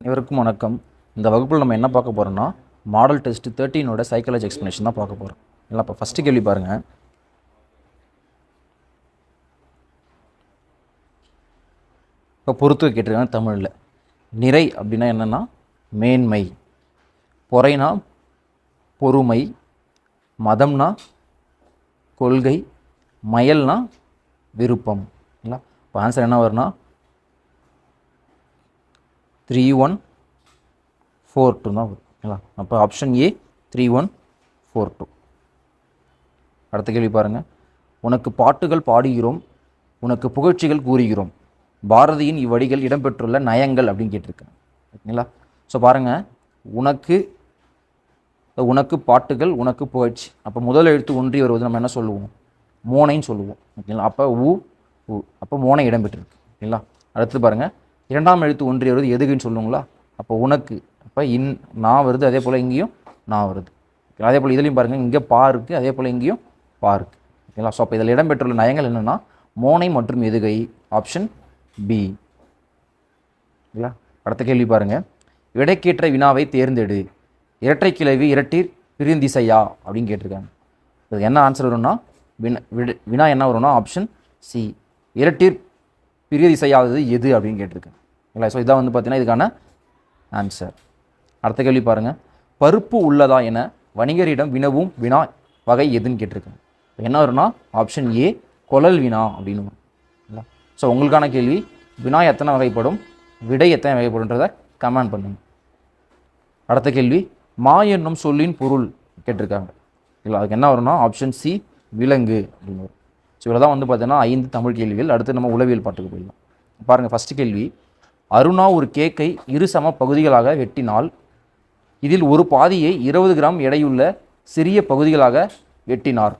அனைவருக்கும் வணக்கம். இந்த வகுப்பில் நம்ம என்ன பார்க்க போகிறோம்னா மாடல் டெஸ்ட் தேர்ட்டீனோட சைக்காலஜி எக்ஸ்ப்ளனேஷன் தான் பார்க்க போகிறோம் இல்லை இப்போ ஃபஸ்ட்டு கேள்வி பாருங்கள் இப்போ பொறுத்து கேட்டிருக்காங்க தமிழில். நிறை அப்படின்னா என்னென்னா மேன்மை. பொறைனா பொறுமை. மதம்னா கொள்கை. மயல்னா விருப்பம். இல்லை இப்போ ஆன்சர் என்ன வரும்னா த்ரீ ஒன் ஃபோர் டூ தான் ஓகேங்களா அப்போ option A three one four two அடுத்த கேள்வி பாருங்கள் உனக்கு பாட்டுகள் பாடுகிறோம் உனக்கு புகழ்ச்சிகள் கூறுகிறோம் பாரதியின் இவ்வடிகள் இடம்பெற்றுள்ள நயங்கள் அப்படின்னு கேட்டிருக்கேன். ஓகேங்களா ஸோ பாருங்கள் உனக்கு உனக்கு பாட்டுகள் உனக்கு புகழ்ச்சி. அப்போ முதல் எழுத்து ஒன்றி வருவது நம்ம என்ன சொல்லுவோம்? மோனைன்னு சொல்லுவோம். ஓகேங்களா அப்போ உ உ. அப்போ மோனை இடம்பெற்றிருக்கு. ஓகேங்களா அடுத்து பாருங்கள் இரண்டாம் எழுத்து ஒன்றிய வருது எதுக்குன்னு சொல்லுங்களா? அப்போ உனக்கு அப்போ இன் நான் வருது அதே போல் இங்கேயும் நான் வருது. அதே போல் இதுலேயும் பாருங்கள் இங்கே பா இருக்குது அதே போல் இங்கேயும் பா இருக்குது ஓகேங்களா ஸோ அப்போ இதில் இடம்பெற்றுள்ள நயங்கள் என்னென்னா மோனை மற்றும் எதுகை ஆப்ஷன் பி இல்லையா அடுத்த கேள்வி பாருங்கள் விடைக்கேற்ற வினாவை தேர்ந்தெடு. இரட்டை கிளவி இரட்டீர் பிரிந்திசையா? அப்படின்னு கேட்டிருக்காங்க. இதுக்கு என்ன ஆன்சர் வரும்னா வினா வினா என்ன வரும்னா ஆப்ஷன் சி இரட்டீர் பிரியதிசையாவது எது அப்படின்னு கேட்டிருக்கேன் இல்லை ஸோ இதான் வந்து பார்த்தீங்கன்னா இதுக்கான ஆன்சர் அடுத்த கேள்வி பாருங்கள் பருப்பு உள்ளதா என வணிகரிடம் வினவும் வினா வகை எதுன்னு கேட்டிருக்கேன் என்ன வரும்னா ஆப்ஷன் ஏ கொலல் வினா அப்படின்னு இல்லை ஸோ உங்களுக்கான கேள்வி வினா எத்தனை வகைப்படும் விடை எத்தனை வகைப்படும்ன்றதை கமெண்ட் பண்ணுங்க. அடுத்த கேள்வி மா என்னும் சொல்லின் பொருள் கேட்டிருக்காங்க. இல்லை அதுக்கு என்ன வரும்னா ஆப்ஷன் சி விலங்கு அப்படின்னு வரும். இவ்வளோ தான் வந்து பார்த்தீங்கன்னா ஐந்து தமிழ் கேள்விகள். அடுத்து நம்ம உளவியல் பாட்டுக்கு போயிடலாம். பாருங்கள் ஃபஸ்ட்டு கேள்வி. அருணா ஒரு கேக்கை இரு சம பகுதிகளாக வெட்டினால் இதில் ஒரு பாதியை இருபது கிராம் எடையுள்ள சிறிய பகுதிகளாக வெட்டினார்.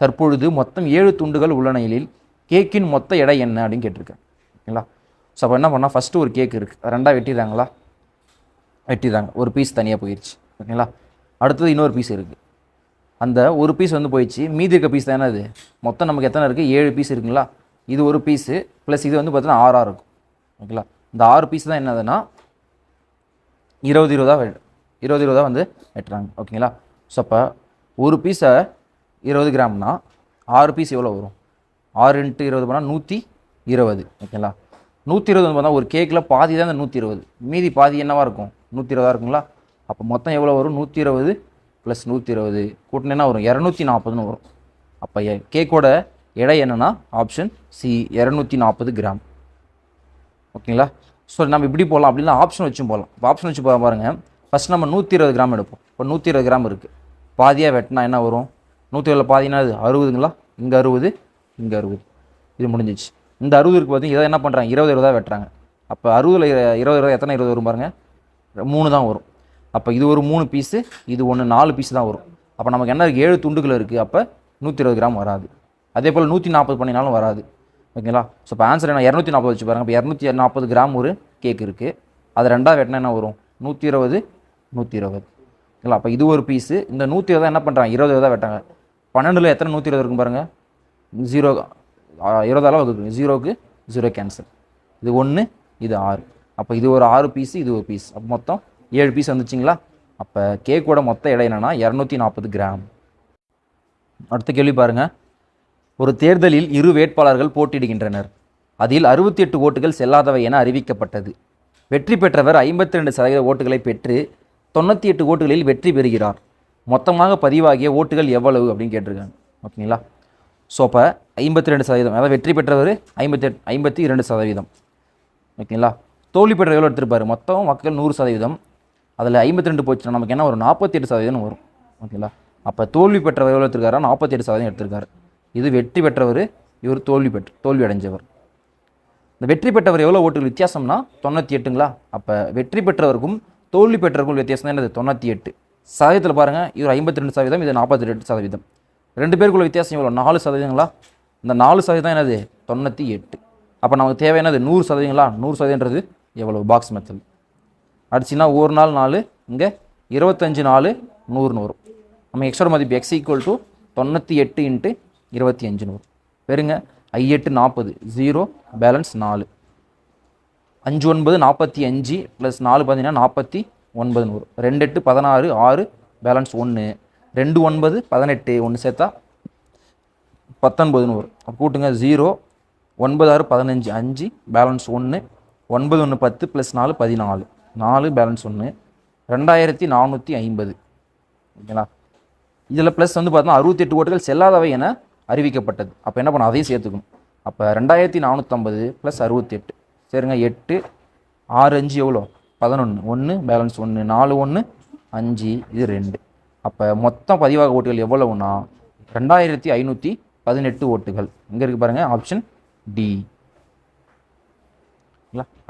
தற்பொழுது மொத்தம் ஏழு துண்டுகள் உள்ளனகளில் கேக்கின் மொத்த எடை என்ன அப்படின்னு கேட்டிருக்கேன். ஓகேங்களா? ஸோ அப்போ என்ன பண்ணால் ஃபஸ்ட்டு ஒரு கேக் இருக்குது ரெண்டாக வெட்டிடுறாங்களா? வெட்டிடுறாங்க. ஒரு பீஸ் தனியாக போயிடுச்சு ஓகேங்களா? அடுத்தது இன்னொரு பீஸ் இருக்குது அந்த ஒரு பீஸ் வந்து போயிடுச்சு. மீதி இருக்க பீஸ் தானே அது மொத்தம் நமக்கு எத்தனை இருக்குது ஏழு பீஸ் இருக்குங்களா? இது ஒரு பீஸு ப்ளஸ் இது வந்து பார்த்தீங்கன்னா ஆறாக இருக்கும். ஓகேங்களா இந்த ஆறு பீஸ் தான் என்னதுன்னா இருபது இருபதாக வெ இருபது இருபதாக வந்து வெட்டுறாங்க. ஓகேங்களா ஸோ அப்போ ஒரு பீஸை இருபது கிராம்னா ஆறு பீஸ் எவ்வளோ வரும்? ஆறு இன்ட்டு இருபது பண்ணால் நூற்றி இருபது. ஓகேங்களா நூற்றி இருபது வந்து பார்த்தா ஒரு கேக்கில் பாதி தான் இந்த நூற்றி இருபது. மீதி பாதி என்னவாக இருக்கும்? நூற்றி இருபதாக இருக்குங்களா? அப்போ மொத்தம் எவ்வளோ வரும்? நூற்றி இருபது ப்ளஸ் நூற்றி இருபது கூட்டினா வரும். இரநூத்தி நாற்பதுன்னு வரும். அப்போ கேக்கோட எடை என்னென்னா ஆப்ஷன் சி இரநூத்தி நாற்பது கிராம் ஓகேங்களா? ஸோ நம்ம இப்படி போகலாம் அப்படின்னா ஆப்ஷன் வச்சும் போகலாம் இப்போ ஆப்ஷன் வச்சு போக பாருங்கள் ஃபஸ்ட் நம்ம நூற்றி இருபது கிராம் எடுப்போம். இப்போ நூற்றி இருபது கிராம் இருக்குது பாதியாக வெட்டினா என்ன வரும்? நூற்றி இருபது பாதினா அது அறுபதுங்களா? இங்கே அறுபது இங்கே அறுபது. இது முடிஞ்சிச்சு. இந்த அறுபது இருக்குது பார்த்தீங்கன்னா இதை என்ன பண்ணுறாங்க இருபது இருபதாக வெட்டுறாங்க. அப்போ அறுபதில் இருபது இருபது எத்தனை இருபது வரும் பாருங்கள் மூணு தான் வரும். அப்போ இது ஒரு மூணு பீஸு இது ஒன்று நாலு பீஸ் தான் வரும். அப்போ நமக்கு என்ன இருக்குது ஏழு துண்டுகள் இருக்குது அப்போ நூற்றி இருபது கிராம் வராது. அதே போல் நூற்றி நாற்பது பண்ணினாலும் வராது. ஓகேங்களா ஸோ இப்போ ஆன்சர் என்ன? இரநூத்தி நாற்பது வச்சு பாருங்க. இப்போ இரநூத்தி நாற்பது கிராம் ஒரு கேக் இருக்குது அது ரெண்டாவது வெட்டினா என்ன வரும்? நூற்றி இருபது நூற்றி இருபது ஓகேங்களா அப்போ இது ஒரு பீஸு இந்த நூற்றி இருபது என்ன பண்ணுறாங்க இருபது இருபதாக வெட்டாங்க. பன்னெண்டில் எத்தனை நூற்றி இருபது இருக்கும் பாருங்கள் ஜீரோ இருபதால வகுக்குங்க ஜீரோக்கு ஜீரோ கேன்சல் இது ஒன்று இது ஆறு. அப்போ இது ஒரு ஆறு பீஸு இது ஒரு பீஸ் அப்போ மொத்தம் ஏழு பீஸ் வந்துச்சுங்களா? அப்போ கேக்கோட மொத்த எடை என்னென்னா இரநூத்தி நாற்பது கிராம். அடுத்த கேள்வி பாருங்கள் ஒரு தேர்தலில் இரு வேட்பாளர்கள் போட்டியிடுகின்றனர். அதில் அறுபத்தி எட்டு ஓட்டுகள் செல்லாதவை என அறிவிக்கப்பட்டது. வெற்றி பெற்றவர் ஐம்பத்தி ரெண்டு சதவீத ஓட்டுகளை பெற்று தொண்ணூற்றி எட்டு ஓட்டுகளில் வெற்றி பெறுகிறார். மொத்தமாக பதிவாகிய ஓட்டுகள் எவ்வளவு அப்படின்னு கேட்டிருக்காங்க. ஓகேங்களா? ஸோ அப்போ ஐம்பத்தி ரெண்டு சதவீதம். அதாவது வெற்றி பெற்றவர் ஐம்பத்தி ஐம்பத்தி இரண்டு சதவீதம். ஓகேங்களா? தோல்வி பெற்ற எவ்வளோ மொத்தம் மக்கள் நூறு சதவீதம். அதில் ஐம்பத்தி ரெண்டு போச்சுன்னா நமக்கு என்ன ஒரு நாற்பத்தி எட்டு சதவீதம் வரும். ஓகேங்களா? அப்போ தோல்வி பெற்றவர் எவ்வளோ எடுத்திருக்காரா நாற்பத்தி எட்டு சதவீதம் எடுத்திருக்காரு. இது வெற்றி பெற்றவர் இவர் தோல்வி பெற்று தோல்வி அடைஞ்சவர். இந்த வெற்றி பெற்றவர் எவ்வளோ ஓட்டுகள் வித்தியாசம்னா தொண்ணூற்றி எட்டுங்களா அப்போ வெற்றி பெற்றவருக்கும் தோல்வி பெற்றவருக்கும் வித்தியாசம் என்னது? தொண்ணூற்றி எட்டு சதவீதத்தில் பாருங்கள் இவர் ஐம்பத்தி ரெண்டு சதவீதம் இது நாற்பத்தி ரெண்டு சதவீதம். ரெண்டு பேருக்குள்ள வித்தியாசம் எவ்வளோ? நாலு சதவீதங்களா? இந்த நாலு சதவீதம் என்னது? தொண்ணூற்றி எட்டு அப்போ நமக்கு தேவையானது நூறு சதவீதங்களா? நூறு சதவீதன்றது எவ்வளோ பாக்ஸ் மெத்தட் அடிச்சுன்னா ஒரு நாள் நாலு இங்கே இருபத்தஞ்சு நாலு நூறுன்னு வரும் நம்ம எக்ஸோட மதிப்பு எக்ஸ் ஈக்குவல் டு தொண்ணூற்றி எட்டு இன்ட்டு இருபத்தி அஞ்சு நூறு. பெருங்க ஐ எட்டு நாற்பது ஜீரோ பேலன்ஸ் நாலு. அஞ்சு ஒன்பது நாற்பத்தி அஞ்சு ப்ளஸ் நாலு பார்த்தீங்கன்னா நாற்பத்தி ஒன்பது நூறு. ரெண்டு எட்டு பதினாறு ஆறு பேலன்ஸ் ஒன்று ரெண்டு ஒன்பது பதினெட்டு ஒன்று சேர்த்தா பத்தொன்பது நூறு. அப்போ கூட்டுங்க ஜீரோ ஒன்பது ஆறு பதினஞ்சு அஞ்சு பேலன்ஸ் ஒன்று ஒன்பது ஒன்று பத்து ப்ளஸ் நாலு பதினாலு. நாலு பேலன்ஸ் ஒன்று ரெண்டாயிரத்தி நானூற்றி ஐம்பது. ஓகேங்களா? இதில் ப்ளஸ் வந்து பார்த்தோன்னா அறுபத்தெட்டு ஓட்டுகள் செல்லாதவை என அறிவிக்கப்பட்டது. அப்போ என்ன பண்ண அதையும் சேர்த்துக்கணும். அப்போ ரெண்டாயிரத்தி நானூற்றம்பது ப்ளஸ் அறுபத்தெட்டு. சரிங்க எட்டு ஆறு அஞ்சு எவ்வளோ பதினொன்று ஒன்று பேலன்ஸ் ஒன்று நாலு ஒன்று அஞ்சு இது ரெண்டு. அப்போ மொத்தம் பதிவாக ஓட்டுகள் எவ்வளவுனா ரெண்டாயிரத்தி ஐநூற்றி பதினெட்டு ஓட்டுகள். இங்கே இருக்குது பாருங்கள் ஆப்ஷன் டி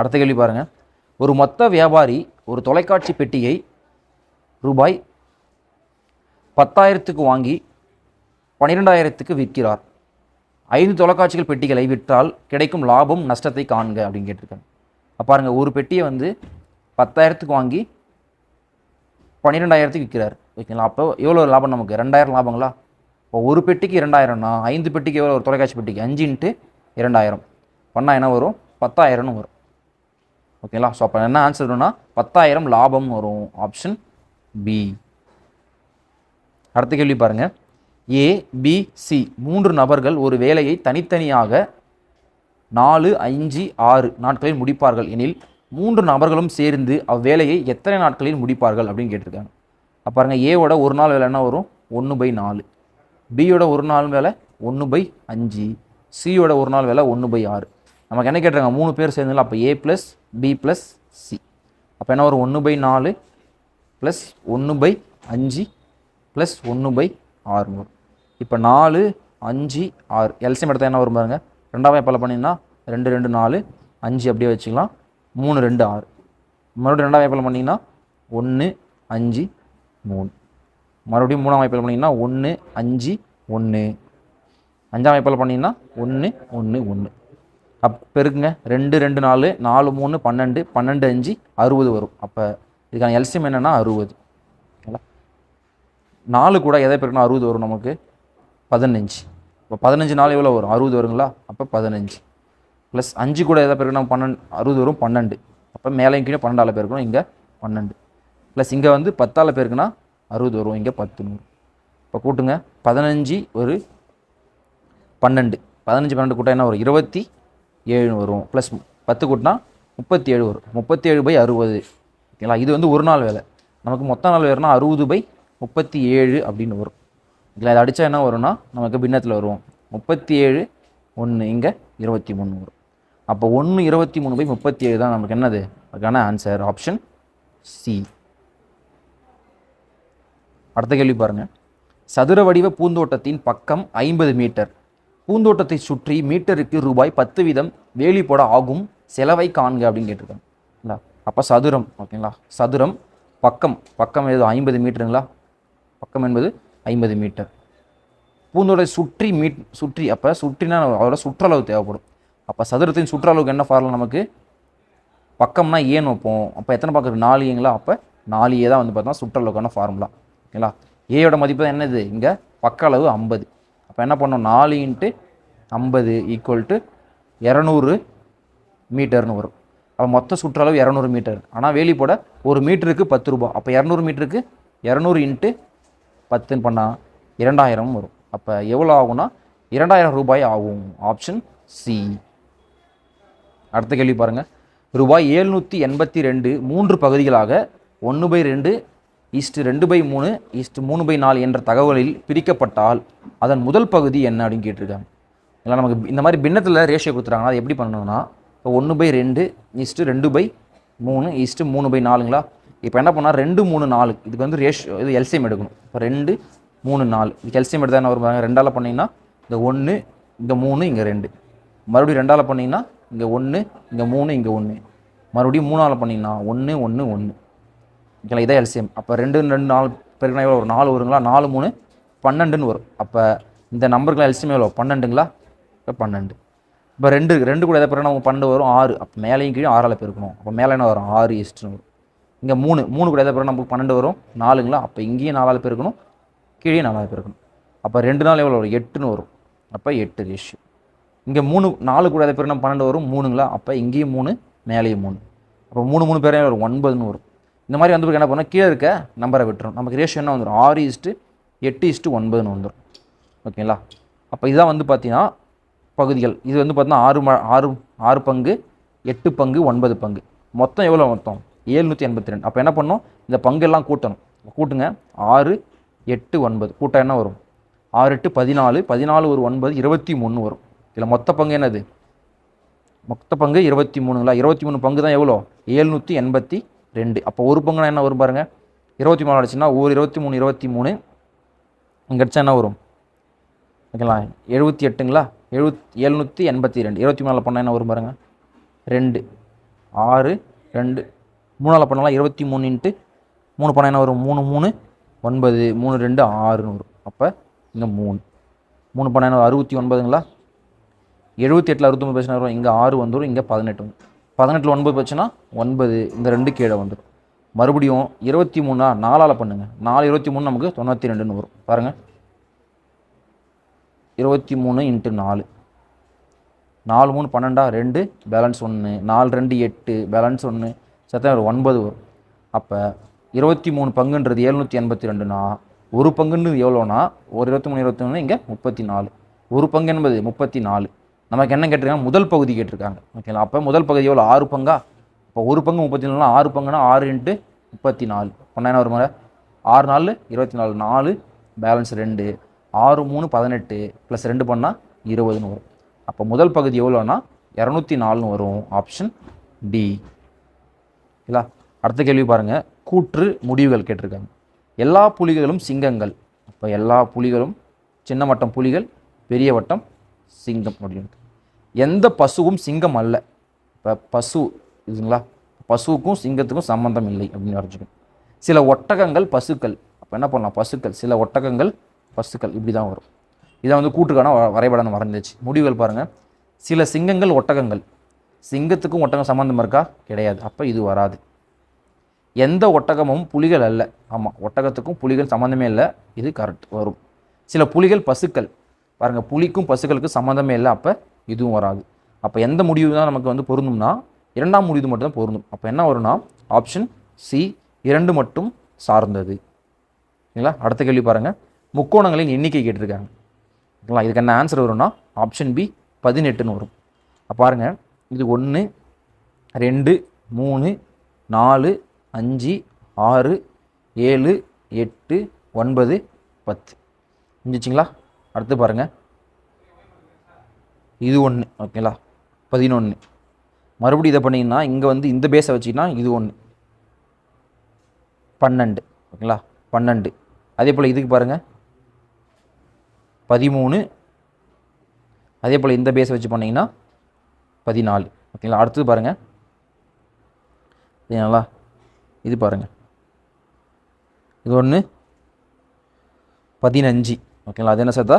அடுத்த கேள்வி பாருங்கள் ஒரு மொத்த வியாபாரி ஒரு தொலைக்காட்சி பெட்டியை ரூபாய் பத்தாயிரத்துக்கு வாங்கி பன்னிரெண்டாயிரத்துக்கு விற்கிறார். ஐந்து தொலைக்காட்சிகள் பெட்டிகளை விற்றால் கிடைக்கும் லாபம் நஷ்டத்தை காண்க அப்படின்னு கேட்டிருக்காங்க. பாருங்கள் ஒரு பெட்டியை வந்து பத்தாயிரத்துக்கு வாங்கி பன்னிரெண்டாயிரத்துக்கு விற்கிறார். ஓகேங்களா? அப்போ எவ்வளோ லாபம் நமக்கு? ரெண்டாயிரம் லாபங்களா? இப்போ ஒரு பெட்டிக்கு இரண்டாயிரம்னா ஐந்து பெட்டிக்கு எவ்வளோ ஒரு தொலைக்காட்சி பெட்டிக்கு அஞ்சுன்ட்டு இரண்டாயிரம். பண்ணால் என்ன வரும்? பத்தாயிரம்னு வரும். ஓகேங்களா ஸோ அப்போ என்ன ஆன்சர் வரும்னா பத்தாயிரம் லாபம் வரும். ஆப்ஷன் பி அடுத்த கேள்வி பாருங்க. ஏ பி சி மூன்று நபர்கள் ஒரு வேலையை தனித்தனியாக நாலு அஞ்சு ஆறு நாட்களில் முடிப்பார்கள். எனில் மூன்று நபர்களும் சேர்ந்து அவ்வேலையை எத்தனை நாட்களில் முடிப்பார்கள் அப்படின்னு கேட்டிருக்காங்க. அப்போ பாருங்கள் ஏவோட ஒரு நாள் வேலை என்ன வரும்? ஒன்று பை நாலு. பியோட ஒரு நாள் வேலை ஒன்று பை அஞ்சு. சியோட ஒரு நாள் வேலை ஒன்று பை ஆறு. நமக்கு என்ன கேட்டிருக்காங்க? மூணு பேர் சேர்ந்துல அப்போ A plus B plus C அப்போ என்ன வரும்? ஒன்று பை நாலு ப்ளஸ் ஒன்று பை அஞ்சு ப்ளஸ் ஒன்று பை ஆறு இப்போ நாலு அஞ்சு ஆறு. எல்சியம் எடுத்தால் என்ன வரும் பாருங்கள் ரெண்டாவது எப்போ பண்ணிங்கன்னா ரெண்டு ரெண்டு நாலு அஞ்சு அப்படியே வச்சுக்கலாம். மூணு ரெண்டு ஆறு. மறுபடியும் ரெண்டாவது எப்போ பண்ணிங்கன்னா ஒன்று அஞ்சு மூணு. மறுபடியும் மூணாம் வாய்ப்பில் பண்ணிங்கன்னா ஒன்று அஞ்சு ஒன்று அஞ்சாம் வாய்ப்பில் பண்ணிங்கன்னா ஒன்று ஒன்று ஒன்று அப் பெருக்குங்க. ரெண்டு ரெண்டு நாலு நாலு மூணு பன்னெண்டு பன்னெண்டு அஞ்சு அறுபது வரும். அப்போ இதுக்கான எல்சியம் என்னென்னா அறுபது. ஓகேங்களா நாலு கூட எதை பெருக்கணும் அறுபது வரும் நமக்கு? பதினஞ்சு. இப்போ பதினஞ்சு நாள் எவ்வளோ வரும்? அறுபது வருங்களா? அப்போ பதினஞ்சு. ப்ளஸ் அஞ்சு கூட எதை பெருக்கணும் பன்னெண்டு அறுபது வரும் பன்னெண்டு. அப்போ மேலேயும் கீழே பன்னெண்டால் பேருக்கணும் இங்கே பன்னெண்டு. ப்ளஸ் இங்கே வந்து பத்தால் பேருக்குன்னா அறுபது வரும் இங்கே பத்து நூறு. இப்போ கூட்டுங்க. பதினஞ்சு ஒரு பன்னெண்டு. பதினஞ்சு பன்னெண்டு கூட்டம் என்ன வரும்? இருபத்தி ஏழு வரும். ப்ளஸ் பத்து கூட்டினா முப்பத்தி ஏழு வரும். முப்பத்தி ஏழு பை அறுபது. ஓகேங்களா? இது வந்து ஒரு நாள் வேலை. நமக்கு மொத்த நாள் வேறுனா அறுபது பை முப்பத்தி ஏழு அப்படின்னு வரும். இல்லை அதை அடித்தா என்ன வரும்னா நமக்கு பின்னத்தில் வரும். முப்பத்தி ஏழு ஒன்று இங்கே இருபத்தி மூணு வரும். அப்போ ஒன்று இருபத்தி மூணு பை முப்பத்தி ஏழு தான் நமக்கு என்னது? அதுக்கான ஆன்சர் ஆப்ஷன் சி அடுத்த கேள்வி பாருங்கள் சதுர வடிவ பூந்தோட்டத்தின் பக்கம் ஐம்பது மீட்டர். பூந்தோட்டத்தை சுற்றி மீட்டருக்கு ரூபாய் பத்து வீதம் வேலி போட ஆகும். செலவை காண்க அப்படின்னு கேட்டிருக்காங்க. அப்போ சதுரம் ஓகேங்களா? சதுரம் பக்கம் பக்கம் ஏதோ ஐம்பது மீட்டருங்களா? பக்கம் என்பது ஐம்பது மீட்டர். பூந்தோட்டத்தை சுற்றி மீட் சுற்றி அப்போ சுற்றினா அதோட சுற்றளவு தேவைப்படும். அப்போ சதுரத்தின் சுற்றளவுக்கு என்ன ஃபார்முலா நமக்கு? பக்கம்னா ஏன் வைப்போம். அப்போ எத்தனை பக்கம் நாலு ஏங்களா? அப்போ நாலு ஏ தான் வந்து பார்த்தோம்னா சுற்றளவுக்கான ஃபார்முலா ஓகேங்களா? ஏயோட மதிப்பு தான் என்னது? இங்கே பக்க அளவு ஐம்பது. அப்போ என்ன பண்ணோம்? நாலு இன்ட்டு ஐம்பது ஈக்குவல் டு இரநூறு மீட்டர்னு வரும். அப்போ மொத்த சுற்றளவு இரநூறு மீட்டர். ஆனால் வேலி போட ஒரு மீட்டருக்கு பத்து ரூபாய். அப்போ இரநூறு மீட்டருக்கு இரநூறு இன்ட்டு பத்துன்னு பண்ணால் இரண்டாயிரம் வரும். அப்போ எவ்வளோ ஆகும்னா இரண்டாயிரம் ரூபாய் ஆகும். ஆப்ஷன் சி அடுத்த கேள்வி பாருங்கள் ரூபாய் ஏழ்நூற்றி எண்பத்தி ரெண்டு மூன்று பகுதிகளாக ஒன்று பை ரெண்டு ஈஸ்ட்டு ரெண்டு பை மூணு ஈஸ்ட்டு மூணு பை நாலு என்ற தகவலில் பிரிக்கப்பட்டால் அதன் முதல் பகுதி என்ன அப்படின்னு கேட்டிருக்காங்க. இல்லை நமக்கு இந்த மாதிரி பின்னத்தில் ரேஷியோ கொடுத்துட்டாங்கன்னா அது எப்படி பண்ணணும்னா இப்போ ஒன்று பை ரெண்டு ஈஸ்ட்டு ரெண்டு பை மூணு ஈஸ்ட்டு மூணு பை நாலுங்களா? இப்போ என்ன பண்ணால் ரெண்டு மூணு நாலு இதுக்கு வந்து ரேஷியோ இது எல்சியம் எடுக்கணும். இப்போ ரெண்டு மூணு நாலு இதுக்கு எல்சியம் எடுத்தால் என்ன வரும் ரெண்டால் பண்ணிங்கன்னா இந்த ஒன்று இங்கே மூணு இங்கே ரெண்டு. மறுபடியும் ரெண்டால் பண்ணிங்கன்னா இங்கே ஒன்று இங்கே மூணு இங்கே ஒன்று மறுபடியும் மூணால் பண்ணிங்கன்னா ஒன்று ஒன்று ஒன்று ஓகேங்களா இதே எல்சிஎம் அப்போ ரெண்டு ரெண்டு நாலு பெருக்கினா எவ்வளோ ஒரு நாலு வருங்களா? நாலு மூணு பன்னெண்டுன்னு வரும். அப்போ இந்த நம்பருக்குலாம் எல்சிஎம் எவ்வளோ பன்னெண்டுங்களா? இப்போ பன்னெண்டு. இப்போ ரெண்டு ரெண்டு கூட எதை பெருக்கினா பன்னெண்டு வரும்? ஆறு. அப்போ மேலேயும் கீழே ஆறால் பெருக்கணும். அப்போ மேலே என்ன வரும்? ஆறு எஸ்ட்டுன்னு வரும். இங்கே மூணு மூணு கூட எதை பெருக்கினா நமக்கு பன்னெண்டு வரும்? நாலுங்களா? அப்போ இங்கேயும் நாலால் பெருக்கணும். கீழே நாலால் பெருக்கணும். அப்போ ரெண்டு நாள் எவ்வளோ வரும்? எட்டுன்னு வரும். அப்போ எட்டு ரேஷியோ இங்கே மூணு நாலு கூட எதை பெருக்கினா பன்னெண்டு வரும்? மூணுங்களா? அப்போ இங்கேயும் மூணு மேலேயும் மூணு. அப்போ மூணு மூணு பேரையும் வரும்? ஒன்பதுன்னு வரும். இந்த மாதிரி வந்து என்ன பண்ணோம்? கீழே இருக்க நம்பரை விட்டுரும். நமக்கு ரேஷியோ என்ன வந்துடும் ஆறு இஸ்ட்டு எட்டு இஸ்ட்டு ஒன்பதுன்னு வந்துடும் ஓகேங்களா? அப்போ இதுதான் வந்து பார்த்தீங்கன்னா பகுதிகள். இது வந்து பார்த்தீங்கன்னா ஆறு ம ஆறு ஆறு பங்கு எட்டு பங்கு ஒன்பது பங்கு. மொத்தம் எவ்வளோ மொத்தம்? ஏழ்நூற்றி எண்பத்தி ரெண்டு. அப்போ என்ன பண்ணணும் இந்த பங்கெல்லாம் கூட்டணும். கூட்டுங்க. ஆறு எட்டு ஒன்பது. கூட்டம் என்ன வரும்? ஆறு எட்டு பதினாலு. பதினாலு ஒரு ஒன்பது இருபத்தி மூணு வரும். இதில் மொத்த பங்கு என்னது? மொத்த பங்கு இருபத்தி மூணுங்களா? இருபத்தி மூணு பங்கு தான் எவ்வளோ? ஏழ்நூற்றி எண்பத்தி ரெண்டு. அப்போ ஒரு பங்குனா என்ன வரும் பாருங்கள் இருபத்தி மூணு அடிச்சுன்னா ஒரு இருபத்தி மூணு இருபத்தி மூணு. இங்கே அடிச்சா என்ன வரும்? ஓகேங்களா? எழுபத்தி எட்டுங்களா? எழுபத் எழுநூற்றி எண்பத்தி ரெண்டு. இருபத்தி மூணில் பண்ணால் என்ன வரும் பாருங்கள் ரெண்டு. ஆறு ரெண்டு. மூணால் பண்ணலாம் இருபத்தி மூணு இன்ட்டு மூணு பண்ணால் என்ன வரும்? மூணு மூணு. ஒன்பது மூணு ரெண்டு ஆறுன்னு வரும். அப்போ இங்கே மூணு. மூணு பண்ணால் என்ன அறுபத்தி ஒன்பதுங்களா? எழுபத்தி எட்டில் அறுபத்தொம்பது பர்சன்ட் வரும்? இங்கே ஆறு வந்துடும் இங்கே பதினெட்டு வந்துடும் பதினெட்டில் ஒன்பது போச்சுன்னா ஒன்பது. இந்த ரெண்டு கீழே வந்துடும் மறுபடியும் இருபத்தி மூணா நாலால் பண்ணுங்கள் நாலு இருபத்தி மூணு நமக்கு தொண்ணூற்றி ரெண்டுன்னு வரும். பாருங்கள் இருபத்தி மூணு இன்ட்டு நாலு. நாலு மூணு பன்னெண்டா ரெண்டு பேலன்ஸ் ஒன்று நாலு ரெண்டு எட்டு பேலன்ஸ் ஒன்று சத்தம் ஒரு ஒன்பது வரும். அப்போ இருபத்தி மூணு பங்குன்றது எழுநூற்றி எண்பத்தி ரெண்டுனா ஒரு பங்குன்றது எவ்வளோனா ஒரு இருபத்தி மூணு இருபத்தி மூணு இங்கே முப்பத்தி நாலு. ஒரு பங்கு என்பது முப்பத்தி நாலு. நமக்கு என்ன கேட்டிருக்காங்க? முதல் பகுதி கேட்டிருக்காங்க. ஓகேங்களா அப்போ முதல் பகுதி எவ்வளோ ஆறு பங்கா? இப்போ ஒரு பங்கு முப்பத்தி நாலுனா ஆறு பங்குனா ஆறு இன்ட்டு முப்பத்தி நாலு பண்ணா என்ன வரும் ஆறு நாலு இருபத்தி நாலு நாலு பேலன்ஸ் ரெண்டு. ஆறு மூணு பதினெட்டு ப்ளஸ் ரெண்டு பண்ணால் இருபதுன்னு வரும். அப்போ முதல் பகுதி எவ்வளோனா இரநூத்தி நாலுன்னு வரும். ஆப்ஷன் டி இல்லா? அடுத்த கேள்வி பாருங்கள் கூற்று முடிவுகள் கேட்டிருக்காங்க. எல்லா புலிகளும் சிங்கங்கள். அப்போ எல்லா புலிகளும் சின்ன வட்டம் புலிகள் பெரிய வட்டம் சிங்கம் அப்படின்னு எந்த பசுவும் சிங்கம் அல்ல. இப்போ பசு இதுங்களா? பசுவுக்கும் சிங்கத்துக்கும் சம்பந்தம் இல்லை அப்படின்னு வரைஞ்சிக்கணும். சில ஒட்டகங்கள் பசுக்கள். அப்போ என்ன பண்ணலாம்? பசுக்கள். சில ஒட்டகங்கள் பசுக்கள். இப்படி தான் வரும். இதை வந்து கூட்டுக்கான வ- வரைபடம் வரைஞ்சிச்சு. முடிவுகள் பாருங்கள் சில சிங்கங்கள் ஒட்டகங்கள். சிங்கத்துக்கும் ஒட்டகம் சம்மந்தம் இருக்கா? கிடையாது. அப்போ இது வராது. எந்த ஒட்டகமும் புலிகள் அல்ல. ஆமாம் ஒட்டகத்துக்கும் புலிகள் சம்மந்தமே இல்லை. இது கரெக்ட் வரும். சில புலிகள் பசுக்கள். பாருங்கள் புலிக்கும் பசுக்களுக்கும் சம்மந்தமே இல்லை. அப்போ இதுவும் வராது. அப்போ எந்த முடிவு தான் நமக்கு வந்து பொருந்தும்னா இரண்டாம் முடிவு மட்டும் தான் பொருந்தும். அப்போ என்ன வரும்னா ஆப்ஷன் சி இரண்டு மட்டும் சார்ந்தது. சரிங்களா அடுத்த கேள்வி பாருங்கள் முக்கோணங்களின் எண்ணிக்கை கேட்டிருக்காங்க. ஓகேங்களா? இதுக்கு என்ன ஆன்சர் வரும்னா ஆப்ஷன் பி பதினெட்டுன்னு வரும். அப்போ பாருங்கள் இது ஒன்று ரெண்டு மூணு நாலு அஞ்சு ஆறு ஏழு எட்டு ஒன்பது பத்து. முடிஞ்சிச்சிங்களா அடுத்து பாருங்கள் இது ஒன்று ஓகேங்களா பதினொன்று மறுபடியும் இதை பண்ணிங்கன்னா இங்கே வந்து இந்த பேஸை வச்சிங்கன்னா இது ஒன்று பன்னெண்டு ஓகேங்களா பன்னெண்டு. அதே போல் இதுக்கு பாருங்கள் பதிமூணு. அதே போல் இந்த பேஸை வச்சு பண்ணிங்கன்னா பதினாலு ஓகேங்களா அடுத்தது பாருங்கள் சரிங்களா? இது பாருங்கள் இது ஒன்று பதினஞ்சு ஓகேங்களா அது என்ன சேர்த்தா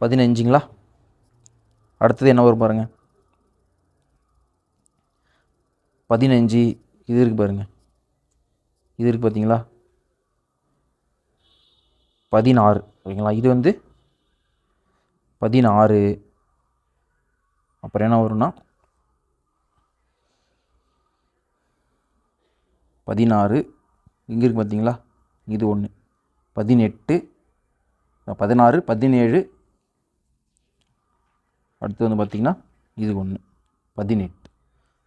பதினஞ்சுங்களா? அடுத்தது என்ன வரும் பாருங்கள் பதினஞ்சு இது இருக்குது பாருங்கள் இது இருக்குது பார்த்தீங்களா பதினாறு ஓகேங்களா? இது வந்து பதினாறு. அப்புறம் என்ன வரும்னா? பதினாறு இங்கே இருக்குது பார்த்தீங்களா இது ஒன்று பதினெட்டு பதினாறு பதினேழு அடுத்து வந்து பார்த்திங்கன்னா இது ஒன்று பதினெட்டு.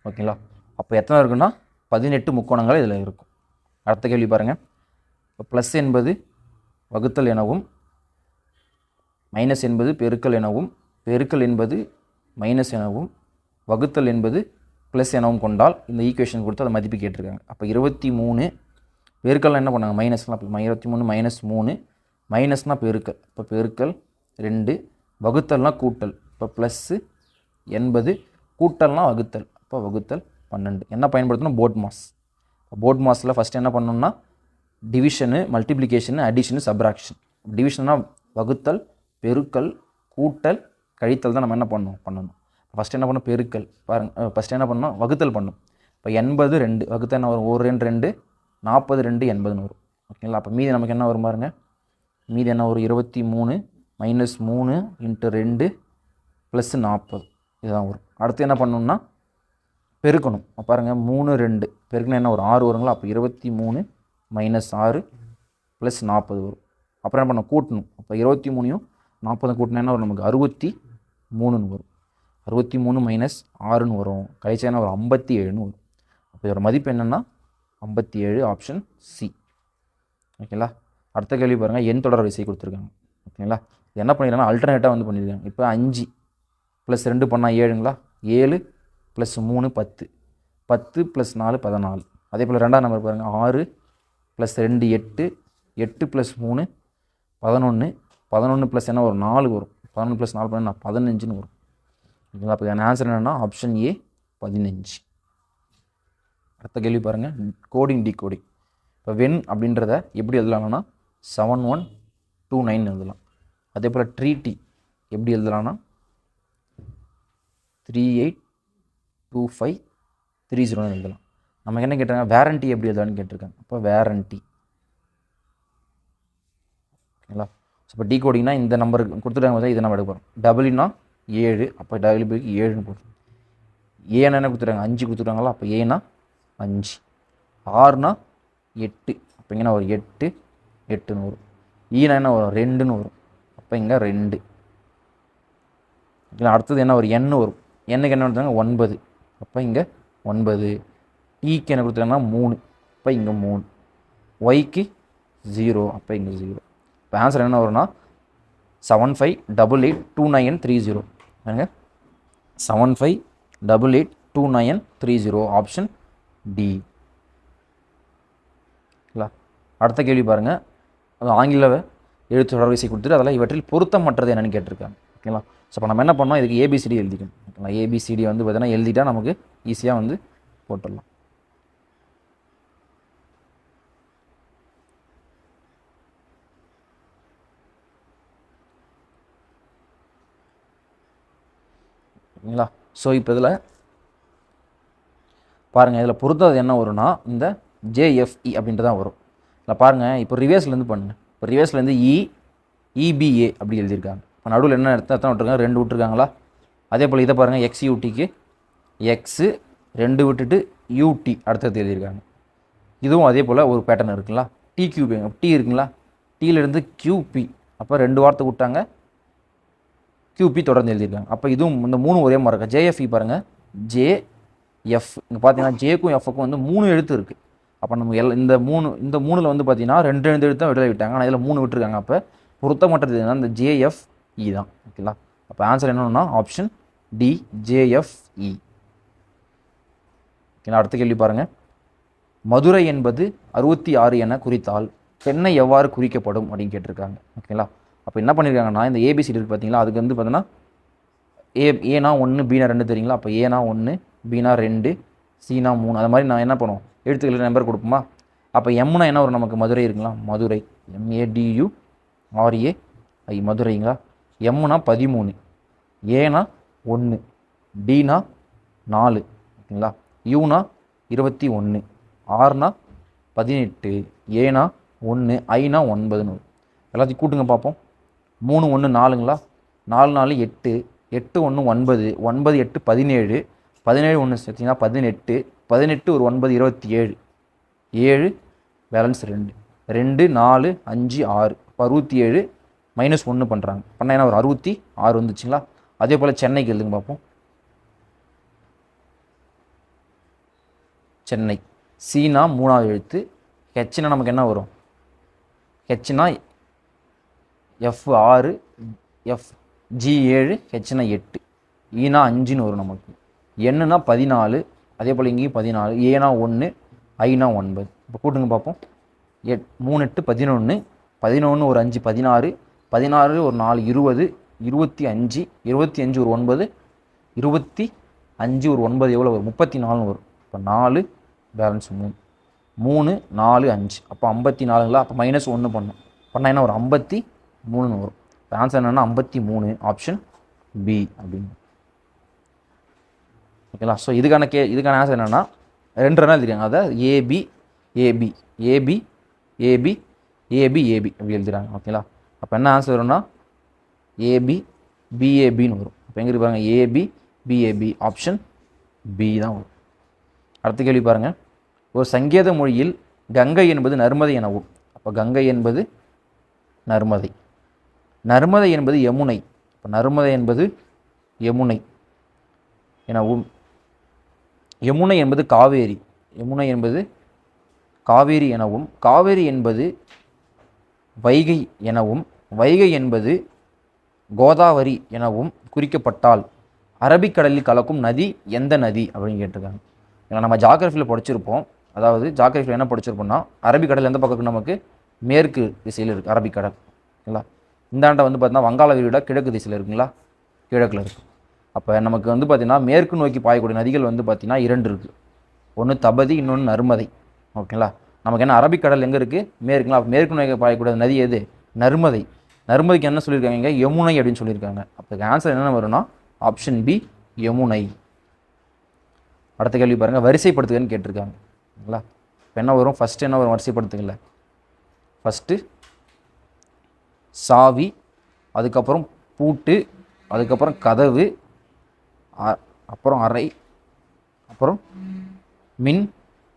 ஓகேங்களா? அப்போ எத்தனை இருக்குன்னா பதினெட்டு முக்கோணங்கள் இதில் இருக்கும். அடுத்த கேள்வி பாருங்கள் இப்போ ப்ளஸ் என்பது வகுத்தல் எனவும் மைனஸ் என்பது பெருக்கல் எனவும் பெருக்கல் என்பது மைனஸ் எனவும் வகுத்தல் என்பது ப்ளஸ் எனவும் கொண்டால் இந்த ஈக்குவேஷன் கொடுத்து அதை மதிப்பு கேட்டிருக்காங்க. அப்போ இருபத்தி மூணு பெருக்கல் என்ன பண்ணாங்க? மைனஸ்லாம் அப்போ இருபத்தி மூணு மைனஸ் மூணு மைனஸ்னால் பெருக்கல். இப்போ பெருக்கல் ரெண்டு வகுத்தல்னால் கூட்டல். இப்போ ப்ளஸ்ஸு எண்பது கூட்டல்னா வகுத்தல். அப்போ வகுத்தல் பன்னெண்டு. என்ன பயன்படுத்தணும்? போட் மாஸ் இப்போ போட் மாஸில் ஃபஸ்ட் என்ன பண்ணணும்னா டிவிஷனு மல்டிப்ளிகேஷனு அடிஷனு சப்ராக்ஷன் டிவிஷன்னா வகுத்தல் பெருக்கல் கூட்டல் கழித்தல் தான் நம்ம என்ன பண்ணணும் பண்ணணும். ஃபஸ்ட் என்ன பண்ணணும்? பெருக்கல். பாருங்க ஃபஸ்ட் என்ன பண்ணணும்? வகுத்தல் பண்ணும் இப்போ எண்பது ரெண்டு. வகுத்தல் என்ன வரும்? ஒரு ரெண்டு ரெண்டு. நாற்பது ரெண்டு எண்பதுன்னு வரும். ஓகேங்களா அப்போ மீதி நமக்கு என்ன வரும் பாருங்கள் மீதி என்ன ஒரு இருபத்தி மூணு மைனஸ் மூணு இன்ட்டு ரெண்டு. ப்ளஸ் நாற்பது. இதுதான் வரும். அடுத்து என்ன பண்ணணும்னா பெருக்கணும். பாருங்கள் மூணு ரெண்டு. பெருக்கணும் என்ன ஒரு ஆறு வருங்களா? அப்போ இருபத்தி மூணு மைனஸ் ஆறு ப்ளஸ் நாற்பது வரும். அப்புறம் என்ன பண்ண கூட்டணும். அப்போ இருபத்தி மூணையும் நாற்பதும் கூட்டினா என்ன வரும்? நமக்கு அறுபத்தி மூணுன்னு வரும். அறுபத்தி மூணு மைனஸ் ஆறுன்னு வரும். கழிச்சா என்ன ஒரு ஐம்பத்தி ஏழுன்னு வரும். அப்போ இதோட மதிப்பு என்னென்னா ஐம்பத்தி ஏழு ஆப்ஷன் சி ஓகேங்களா? அடுத்த கேள்வி பாருங்கள் எண் தொடர் வரிசை கொடுத்துருக்காங்க. ஓகேங்களா? என்ன பண்ணிடுறாங்கன்னா அல்டர்னேட்டாக வந்து பண்ணியிருக்காங்க இப்போ அஞ்சு. ப்ளஸ் ரெண்டு பண்ணால் ஏழுங்களா? ஏழு ப்ளஸ் மூணு பத்து. பத்து ப்ளஸ் நாலு பதினாலு. அதே போல் ரெண்டாம் நம்பர் பாருங்கள் ஆறு ப்ளஸ் ரெண்டு எட்டு எட்டு ப்ளஸ் மூணு பதினொன்று பதினொன்று ப்ளஸ் என்ன வரும்? நாலு வரும். பதினொன்று ப்ளஸ் நாலு பண்ணால் பதினஞ்சுன்னு வரும். ஓகேங்களா அப்போ என் ஆன்சர் என்னென்னா ஆப்ஷன் ஏ பதினஞ்சு. அடுத்த கேள்வி பாருங்கள் கோடிங் டி கோடிங் இப்போ வென் அப்படின்றத எப்படி எழுதலாம்னா செவன் ஒன் டூ நைன் எழுதலாம். அதே போல் ட்ரீ எப்படி எழுதலாம்னா three eight two five three ஜீரோன்னு எழுதலாம். நமக்கு என்ன கேட்டாங்க வேரண்டி எப்படி எழுதலான்னு கேட்டிருக்காங்க. அப்போ வேரண்டி ஓகேங்களா? ஸோ இப்போ டீ கோடிங்னா இந்த நம்பருக்கு கொடுத்துட்டாங்க பார்த்தா இதை நம்ம எடுக்க போகிறோம் டபுள்னா ஏழு அப்போ டபுள்பிக்கு ஏழுன்னு போட்டுருங்க ஏன்னா என்ன கொடுத்துட்டாங்க? அஞ்சு கொடுத்துட்டாங்களா அப்போ ஏனா அஞ்சு. ஆறுனா எட்டு. அப்போ இங்கே ஒரு எட்டு எட்டுன்னு வரும். E ஈனா என்ன வரும்? ரெண்டுன்னு வரும். அப்போ இங்கே ரெண்டு. இல்லை அடுத்தது என்ன ஒரு எண்ணு வரும். எண்ணுக்கு என்ன கொடுத்தாங்க ஒன்பது. அப்போ இங்கே ஒன்பது. டீக்கு என்ன கொடுத்துருக்காங்கன்னா மூணு. அப்போ இங்கே மூணு. ஒய்க்கு ஜீரோ அப்போ இங்கே ஜீரோ இப்போ ஆன்சர் என்ன வரும்னா seven five double eight two nine three zero பாருங்க seven five double eight two nine three zero option D இல்லை? அடுத்த கேள்வி பாருங்கள் அது ஆங்கில எழுத்து தொடர்வரிசை கொடுத்துட்டு அதெல்லாம் இவற்றில் பொருத்தமற்றது என்னென்னு கேட்டிருக்காங்க. ஓகேங்களா ஸோ இப்போ நம்ம என்ன பண்ணோம்? இதுக்கு ஏபிசிடி எழுதிக்கணும். ஓகேங்களா ஏபிசிடி வந்து பார்த்தீங்கன்னா எழுதிட்டா நமக்கு ஈஸியாக வந்து போட்டுடலாம். ஓகேங்களா? ஸோ இப்போ இதில் பாருங்கள் இதில் பொறுத்தது என்ன வரும்னா இந்த ஜேஎஃப்இ e அப்படின்ட்டு தான் வரும். இல்லை பாருங்கள் இப்போ ரிவேர்ஸ்லேருந்து பண்ணுங்கள் இப்போ ரிவேர்ஸ்லேருந்து இ e, இபிஏ e, அப்படி எழுதியிருக்காங்க. இப்போ நடுவில் என்ன எடுத்து எத்தனை விட்ருக்காங்க ரெண்டு விட்ருக்காங்களா அதே போல் இதை பாருங்கள் எக்ஸ் யூடிக்கு எக்ஸு ரெண்டு விட்டுட்டு யூடி அடுத்தது எழுதியிருக்காங்க. இதுவும் அதே போல் ஒரு பேட்டர்ன் இருக்குங்களா? டி கியூபி டி இருக்குங்களா? டீலேருந்து கியூபி அப்போ ரெண்டு வார்த்தை விட்டாங்க. கியூபி தொடர்ந்து எழுதியிருக்காங்க. அப்போ இதுவும் இந்த மூணு ஒரே மாதிரி இருக்கா? ஜேஎஃப்இ e பாருங்கள் ஜே எஃப் இங்கே பார்த்தீங்கன்னா ஜேக்கும் எஃப்க்கும் வந்து மூணு எழுத்து இருக்குது அப்போ நம்ம எல் இந்த மூணு இந்த மூணில் வந்து பார்த்தீங்கன்னா ரெண்டு ரெண்டு எழுத்து தான் விடுதலை விட்டாங்க. ஆனால் இதில் மூணு விட்டுருக்காங்க. அப்போ பொருத்தமற்றது என்னன்னா இந்த ஜேஎஃப்இ e தான். ஓகேங்களா அப்போ ஆன்சர் என்னன்னா ஆப்ஷன் டி ஜேஎஃப்இ ஓகேங்களா அடுத்த கேள்வி பாருங்கள் மதுரை என்பது அறுபத்தி ஆறு என குறித்தால் பெண்ணை எவ்வாறு குறிக்கப்படும் அப்படின்னு கேட்டிருக்காங்க. ஓகேங்களா? அப்போ என்ன பண்ணியிருக்காங்கன்னா இந்த ஏபிசிடி இருக்குது பார்த்தீங்களா அதுக்கு வந்து பார்த்தீங்கன்னா ஏ ஏனா ஒன்று பீனா ரெண்டு தெரியுங்களா? அப்போ ஏனா ஒன்று பீனா ரெண்டு சீனா மூணு. அது மாதிரி நான் என்ன பண்ணுவோம்? எழுத்துக்கள் நம்பர் கொடுப்போமா? அப்போ எம்னா என்ன வரும் நமக்கு? மதுரை இருக்குங்களா? மதுரை. எம்ஏடியு ஆர்ஏ ஐ மதுரைங்களா? எம்னா பதிமூணு ஏனா ஒன்று டினா நாலு ஓகேங்களா? யூனா இருபத்தி ஒன்று ஆறுனா பதினெட்டு ஏனா ஒன்று ஐனா ஒன்பதுன்னு எல்லாத்தையும் கூட்டுங்க பார்ப்போம். மூணு ஒன்று நாலுங்களா? நாலு நாலு எட்டு எட்டு ஒன்று ஒன்பது ஒன்பது எட்டு பதினேழு பதினேழு ஒன்று சேர்த்திங்கன்னா பதினெட்டு பதினெட்டு ஒரு ஒன்பது இருபத்தி ஏழு ஏழு பேலன்ஸ் ரெண்டு ரெண்டு நாலு அஞ்சு ஆறு அறுபத்தி ஏழு மைனஸ் ஒன்று பண்ணுறாங்க பண்ணால் என்ன ஒரு அறுபத்தி ஆறு வந்துச்சுங்களா? அதே போல் சென்னைக்கு எழுதுங்க பார்ப்போம். சென்னை. சீனா மூணாவது எழுத்து. ஹெச்னா நமக்கு என்ன வரும்? ஹெச்னா எஃப் ஆறு எஃப் ஜி ஏழு ஹெச்னா எட்டு. E ஈனா அஞ்சுன்னு வரும் நமக்கு. என்னன்னா பதினாலு அதே போல் இங்கேயும் பதினாலு. ஏனா ஒன்று ஐனா ஒன்பது. இப்போ கூட்டுங்க பார்ப்போம். எட் மூணு எட்டு பதினொன்று பதினொன்று ஒரு அஞ்சு பதினாறு. பதினாறு ஒரு நாலு இருபது இருபத்தி அஞ்சு இருபத்தி அஞ்சு ஒரு ஒன்பது இருபத்தி அஞ்சு ஒரு ஒன்பது எவ்வளோ வரும்? முப்பத்தி நாலுன்னு வரும். இப்போ நாலு பேலன்ஸ் மூணு. மூணு நாலு அஞ்சு. அப்போ ஐம்பத்தி நாலுங்களா அப்போ மைனஸ் ஒன்று பண்ணும். பண்ணால் என்ன ஒரு ஐம்பத்தி மூணுன்னு வரும். இப்போ ஆன்சர் என்னென்னா ஐம்பத்தி மூணு ஆப்ஷன் பி அப்படின்னு ஓகேங்களா ஸோ இதுக்கான கே இதுக்கான ஆன்சர் என்னென்னா ரெண்டு ரன் எழுதிருக்காங்க. அதை AB AB AB AB AB AB அப்படி எழுதுறாங்க ஓகேங்களா அப்போ என்ன ஆன்சர் வரும்னா ஏபி பிஏபின்னு வரும். இப்போ எங்கே இருப்பாங்க ஏபி பிஏபி ஆப்ஷன் பி தான் வரும். அடுத்த கேள்வி பாருங்கள் ஒரு சங்கேத மொழியில் கங்கை என்பது நர்மதை எனவும் அப்போ கங்கை என்பது நர்மதை. நர்மதை என்பது யமுனை இப்போ நர்மதை என்பது யமுனை எனவும். யமுனை என்பது காவேரி யமுனை என்பது காவேரி எனவும். காவேரி என்பது வைகை எனவும் வைகை என்பது கோதாவரி எனவும் குறிக்கப்பட்டால் அரபிக்கடலில் கலக்கும் நதி எந்த நதி அப்படின்னு கேட்டிருக்காங்க. ஏன்னா நம்ம ஜாகிரஃபியில் படிச்சிருப்போம். அதாவது ஜாகிரஃபியில் என்ன படிச்சிருப்போம்னா அரபிக்கடல் எந்த பக்கம் நமக்கு? மேற்கு திசையில் இருக்குது அரபிக்கடல் ஓகேங்களா ஆண்டை வந்து பார்த்தீங்கன்னா வங்காள விரிகுடா கிழக்கு திசையில் இருக்குங்களா? கிழக்கில் இருக்குது அப்போ நமக்கு வந்து பார்த்திங்கன்னா மேற்கு நோக்கி பாயக்கூடிய நதிகள் வந்து பார்த்திங்கன்னா இரண்டு இருக்குது ஒன்று தபதி இன்னொன்று நர்மதை. ஓகேங்களா? நமக்கு என்ன அரபிக்கடல் எங்கே இருக்குது மேற்குங்களா? மேற்கு நோக்கி பாயக்கூடிய நதி எது? நர்மதை. நர்மதைக்கு என்ன சொல்லியிருக்காங்க யமுனை அப்படின்னு சொல்லியிருக்காங்க. அப்போ ஆன்சர் என்ன வரும்னா ஆப்ஷன் பி யமுனை. அடுத்த கேள்வி பாருங்கள் வரிசைப்படுத்துகன்னு கேட்டிருக்காங்க. ஓகேங்களா இப்போ என்ன வரும்? ஃபஸ்ட்டு என்ன வரும்? வரிசைப்படுத்துக்கல ஃபஸ்ட்டு சாவி அதுக்கப்புறம் பூட்டு அதுக்கப்புறம் கதவு அப்புறம் அறை அப்புறம் மின்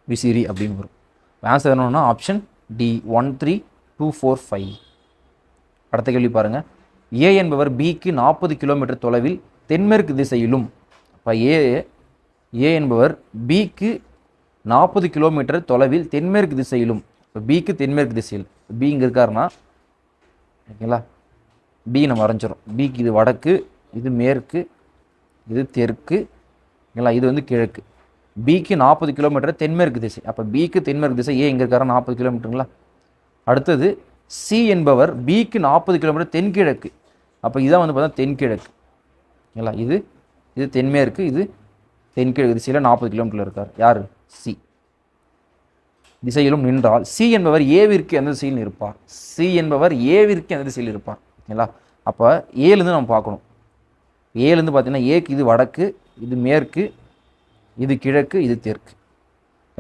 விசிறி அப்படின்னு வரும். ஆன்சர் என்னன்னா option D one three two four five அடுத்த கேள்வி பாருங்கள் ஏ என்பவர் பிக்கு நாற்பது கிலோமீட்டர் தொலைவில் தென்மேற்கு திசையிலும். இப்போ ஏ ஏ என்பவர் பிக்கு நாற்பது கிலோமீட்டர் தொலைவில் தென்மேற்கு திசையிலும். இப்போ பிக்கு தென்மேற்கு திசையில். பி இங்கே இருக்காருன்னா ஓகேங்களா? பி நம்ம வரைஞ்சிரும் பிக்கு இது வடக்கு இது மேற்கு இது தெற்கு ஓகேங்களா? இது வந்து கிழக்கு. பிக்கு நாற்பது கிலோமீட்டர் தென்மேற்கு திசை. அப்போ பிக்கு தென்மேற்கு திசை ஏ எங்கே இருக்காரா நாற்பது கிலோமீட்டருங்களா? அடுத்தது சி என்பவர் பிக்கு நாற்பது கிலோமீட்டர் தென்கிழக்கு. அப்போ இதான் வந்து பார்த்தா தென்கிழக்கு. ஓகேங்களா இது இது தென்மேற்கு இது தென்கிழக்கு திசையில் நாற்பது கிலோமீட்டரில் இருக்கார். யார்? சி திசையிலும் நின்றால் சி என்பவர் ஏவிற்கு எந்த திசையில் இருப்பார். சி என்பவர் ஏவிற்கு எந்த திசையில் இருப்பார். ஓகேங்களா அப்போ ஏலேருந்து நம்ம பார்க்கணும். ஏலேருந்து பார்த்தீங்கன்னா ஏக்கு இது வடக்கு இது மேற்கு இது கிழக்கு இது தெற்கு.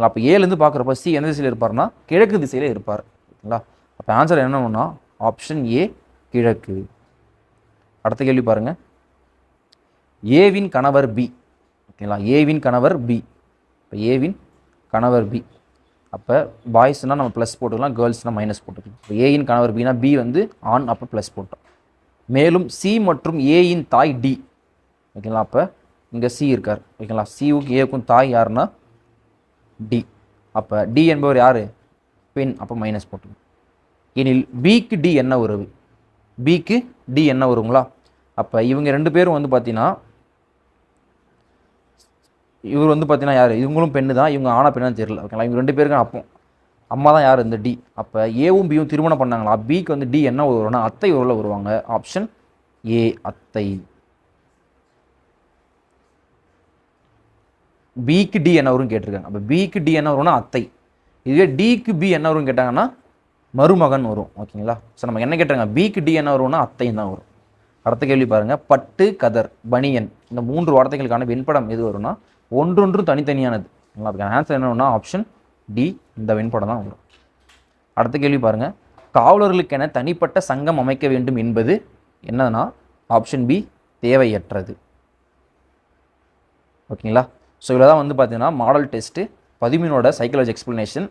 அப்போ ஏலேருந்து பார்க்குறப்ப சி எந்த திசையில் இருப்பார்னா கிழக்கு திசையில் இருப்பார். ஓகேங்களா அப்போ ஆன்சர் என்னன்னா ஆப்ஷன் ஏ கிழக்கு. அடுத்த கேள்வி பாருங்கள் ஏவின் கணவர் பி ஓகேங்களா? ஏவின் கணவர் பி இப்போ ஏவின் கணவர் பி அப்போ பாய்ஸ்னால் நம்ம ப்ளஸ் போட்டுக்கலாம் கேர்ள்ஸ்னால் மைனஸ் போட்டுக்கலாம். இப்போ ஏயின் கணவர் பினா பி வந்து ஆண் அப்போ ப்ளஸ் போட்டோம். மேலும் சி மற்றும் ஏயின் தாய் டி ஓகேங்களா? அப்போ இங்கே சி இருக்கார். ஓகேங்களா? சிவுக்கு ஏக்கும் தாய் யாருன்னா? டி அப்போ டி என்பவர் யார்? பெண். அப்போ மைனஸ் போட்டுங்க எனில் பிக்கு டி என்ன உறவு? பிக்கு டி என்ன வருங்களா அப்போ இவங்க ரெண்டு பேரும் வந்து பார்த்தீங்கன்னா இவர் வந்து பார்த்தீங்கன்னா யார்? இவங்களும் பெண்ணு தான். இவங்க ஆனா பெண்ணா தெரியல. ஓகேங்களா? இவங்க ரெண்டு பேருக்கும் அப்போ. அம்மா தான் யார்? இந்த டி அப்போ ஏவும் பியும் திருமணம் பண்ணாங்களா? பிக்கு வந்து டி என்ன வரும்னா அத்தை உருவில் வருவாங்க ஆப்ஷன் ஏ அத்தை. பிக்கு டி என்ன வரும் கேட்டிருக்காங்க. அப்போ பிக்கு டி என்ன வரும்னா அத்தை. இதுவே டிக்கு பி என்ன வரும் கேட்டாங்கன்னா மருமகன் வரும். ஓகேங்களா ஸோ நம்ம என்ன கேட்டாங்க பிக்கு டி என்ன வரும்னா அத்தையும் தான் வரும். அடுத்த கேள்வி பாருங்கள் பட்டு கதர் பனியன். இந்த மூன்று வார்த்தைகளுக்கான வெண்படம் எது வரும்னா ஒன்றொன்றும் தனித்தனியானது. அதுக்கான ஆன்சர் என்னன்னா ஆப்ஷன் டி இந்த வெண்படம் தான் வரும். அடுத்த கேள்வி பாருங்கள் காவலர்களுக்கென தனிப்பட்ட சங்கம் அமைக்க வேண்டும் என்பது என்னதுன்னா ஆப்ஷன் பி தேவையற்றது. ஓகேங்களா ஸோ இதில் தான் வந்து பார்த்தீங்கன்னா மாடல் டெஸ்ட்டு பதிமூணோட சைக்காலஜி எக்ஸ்ப்ளனேஷன்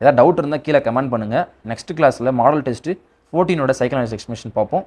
ஏதாவது டவுட் இருந்தால் கீழே கமெண்ட் பண்ணுங்கள் நெக்ஸ்ட் கிளாஸில் மாடல் டெஸ்ட்டு ஃபோர்டீனோட சைக்காலஜி எக்ஸ்ப்ளனேஷன் பார்ப்போம்.